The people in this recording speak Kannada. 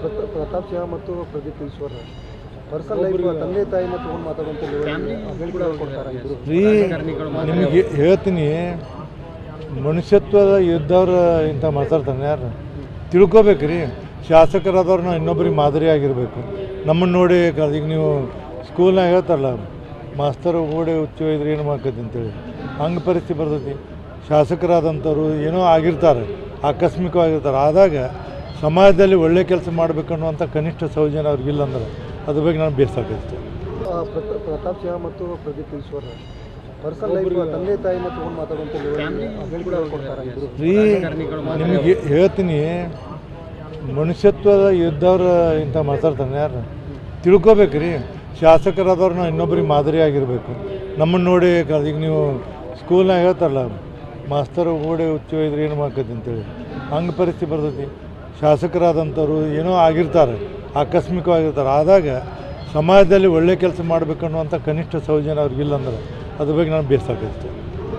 ಪ್ರತ- ಪ್ರತಾಪ್ ಸಿಂಹ ಮತ್ತು ಪ್ರದೀಪ್ ಈಶ್ವರ್. ಪರ್ಸನಲ್ ಲೈಫ್ ತಂದೆ ತಾಯಿನ ತಗೊಂಡು ನಿಮಗೆ ಹೇಳ್ತೀನಿ ಮನುಷ್ಯತ್ವದ ಇದ್ದವ್ರು ಇಂಥ ಮಾತಾಡ್ತಾನೆ ಯಾರು ತಿಳ್ಕೊಬೇಕು ರೀ ಶಾಸಕರಾದವ್ರು ನಾವು ಇನ್ನೊಬ್ರಿಗೆ ಮಾದರಿ ಆಗಿರಬೇಕು ನಮ್ಮನ್ನು ನೋಡಿ ಕ- ಈಗ ನೀವು ಸ್ಕೂಲ್ನಾಗ ಹೇಳ್ತಾರಲ್ಲ ಮಾಸ್ತರ್ ಓಡಿ ಹುಚ್ಚು ಇದ್ರೆ ಏನು ಮಾಡ್ಕತಿ ಅಂತೇಳಿ. ಹಂಗೆ ಪರಿಸ್ಥಿತಿ ಬರ್ತೈತಿ. ಶಾಸಕರಾದಂಥವ್ರು ಏನೋ ಆಗಿರ್ತಾರೆ ಆಕಸ್ಮಿಕವಾಗಿರ್ತಾರೆ. ಆದಾಗ ಸಮಾಜದಲ್ಲಿ ಒಳ್ಳೆ ಕೆಲಸ ಮಾಡಬೇಕನ್ನುವಂಥ ಕನಿಷ್ಠ ಸೌಜನ್ಯ ಅವ್ರಿಗಿಲ್ಲ ಅಂದ್ರೆ ಅದ್ರ ಬಗ್ಗೆ ನಾನು ಬೇಸಾಗುತ್ತೆ ಪ್ರತಾಪ್ ಸಿಂಹ ಮತ್ತು ಪ್ರದೀಪ್ ಈಶ್ವರ್. ಪರ್ಸನಲ್ ಲೈಫ್ ತಂದೆ ತಾಯಿನ ತಗೊಂಡು ನಿಮಗೆ ಹೇಳ್ತೀನಿ ಮನುಷ್ಯತ್ವದ ಇದ್ದವ್ರು ಇಂಥ ಮಾತಾಡ್ತಾನೆ ಯಾರು? ತಿಳ್ಕೊಬೇಕು ರೀ ಶಾಸಕರಾದವ್ರು ನಾವು ಇನ್ನೊಬ್ರಿಗೆ ಮಾದರಿ ಆಗಿರಬೇಕು. ನಮ್ಮನ್ನು ನೋಡಿ ಈಗ ನೀವು ಸ್ಕೂಲ್ನಾಗ ಹೇಳ್ತಾರಲ್ಲ ಮಾಸ್ತರ್ ಓಡಿ ಹುಚ್ಚು ಇದ್ರೆ ಏನು ಮಾಡ್ಕತಿ ಅಂತೇಳಿ. ಹಂಗೆ ಪರಿಸ್ಥಿತಿ ಬರ್ತೈತಿ. ಶಾಸಕರಾದಂಥವ್ರು ಏನೋ ಆಗಿರ್ತಾರೆ, ಆಕಸ್ಮಿಕವಾಗಿರ್ತಾರೆ. ಆದಾಗ ಸಮಾಜದಲ್ಲಿ ಒಳ್ಳೆ ಕೆಲಸ ಮಾಡಬೇಕನ್ನುವಂಥ ಕನಿಷ್ಠ ಸೌಜನ್ಯ ಅವ್ರಿಗಿಲ್ಲ ಅಂದ್ರೆ ಅದ್ರ ಬಗ್ಗೆ ನಾನು ಬೇಸಾಕೈತೆ